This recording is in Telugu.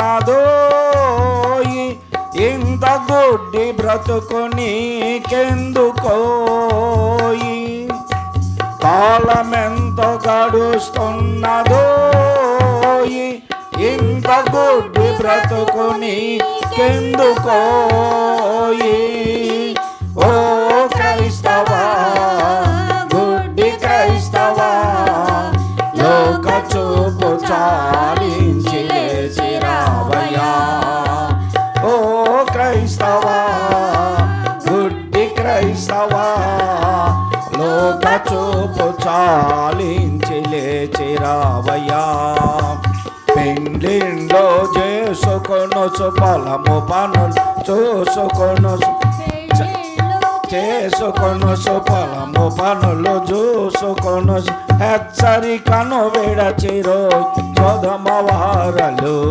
ఉన్నదోయి ఇంత గుడ్డి బ్రతుకు నీకెందుకోయి? కాలమెంత గడుస్తున్నదో ఇంత గుడ్డి బ్రతుకు నీకెందుకోయి? క్రైస్తవ? గుడ్డి క్రైస్తవ? లోక చూపు చాలించి లేచి రావయ్యా. పెండ్లింలో చేసుకొనొచ్చు బలము పనులు చూసుకొనొచ్చు చేసుకొను సుఫలము పనులు చూసుకొను హెచ్చరికను విడచిరో. చొదమవారలు